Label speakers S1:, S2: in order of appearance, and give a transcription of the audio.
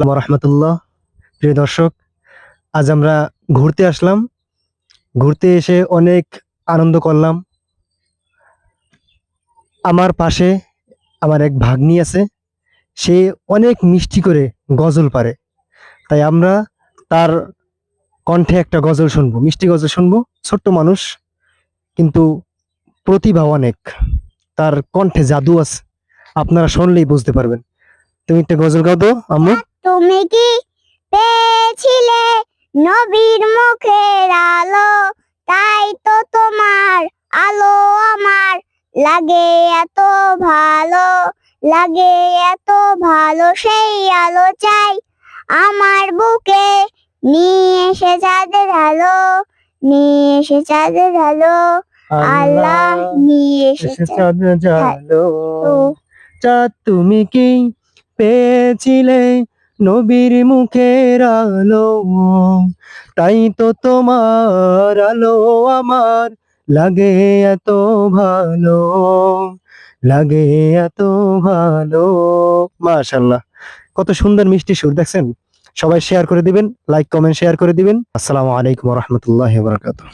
S1: রহমতুল্লাহ। প্রিয় দর্শক, আজ আমরা ঘুরতে আসলাম। ঘুরতে এসে অনেক আনন্দ করলাম। আমার পাশে আমার এক ভাগ্নি আছে। সে অনেক মিষ্টি করে গজল পারে। তাই আমরা তার কণ্ঠে একটা গজল শুনব, মিষ্টি গজল শুনব। ছোট্ট মানুষ, কিন্তু প্রতিভা অনেক। তার কণ্ঠে জাদু আছে। আপনারা শুনলেই বুঝতে পারবেন। তুমি একটা গজল গাও তো, আম্মু।
S2: তুমি কি পেয়েছিলে নবীর মুখের আলো? তাই তো তোমার আলো আমার। লাগে এত ভালো লাগে এত ভালো সেই আলো চাই আমার বুকে। নিয়ে এসে চাঁদের আলো নিয়ে এসে চাঁদের আলো। আল্লাহ নিয়ে এসে
S1: চাঁদ জালো
S2: তো
S1: চাঁদ তুমি কি পেয়েছিলে নবীর মুখের আলো, তাই তো তোমার আলো আমার। লাগে এত ভালো, লাগে এত ভালো। মাশাল্লাহ কত সুন্দর মিষ্টি সুর, দেখছেন? সবাই শেয়ার করে দিবেন লাইক কমেন্ট শেয়ার করে দিবেন। আসসালামু আলাইকুম রহমতুল্লাহ বারকাতুহ।